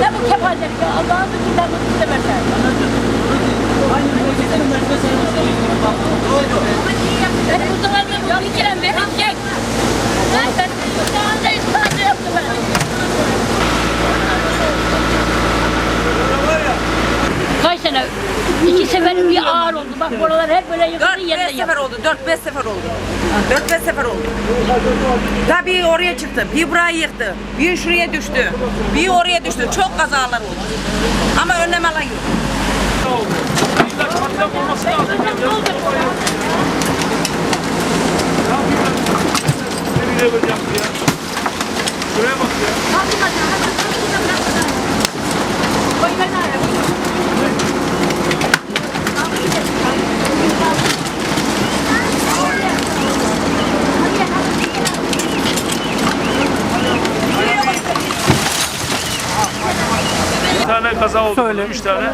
Ne bu kefalleri? Allah'ın sözünden bunu istemezler. Anladın mı? İki sefer bir ağır oldu. Bak buralar hep böyle yıkıldı 4-5 yerine sefer yaptı. oldu. 4-5 sefer oldu. 4-5 sefer oldu. Da bir oraya çıktı, bir burayı yıktı, bir şuraya düştü, bir oraya düştü. Çok kazalar oldu. Ama önlem yapacağım ya? Şuraya bak ya. Bir tane kaza oldu. Söyle. Üç tane.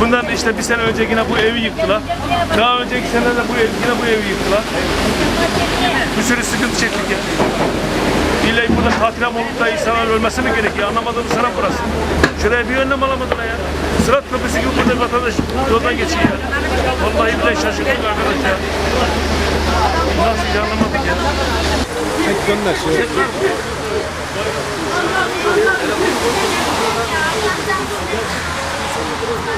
Bundan işte bir sene önce yine bu evi yıktılar. Daha önceki sene de bu ev, yine bu evi yıktılar. Bir sürü sıkıntı çektik ya. İlla burada katliam olup da insanlar ölmesi mi gerekiyor? Anlamadığım sıra burası. Şuraya bir önlem alamadılar ya. Sırat köprüsü gibi burada vatandaş yoldan geçiyor ya. Vallahi bile şaşırdık arkadaş ya. Nasıl hiç anlamadık ya.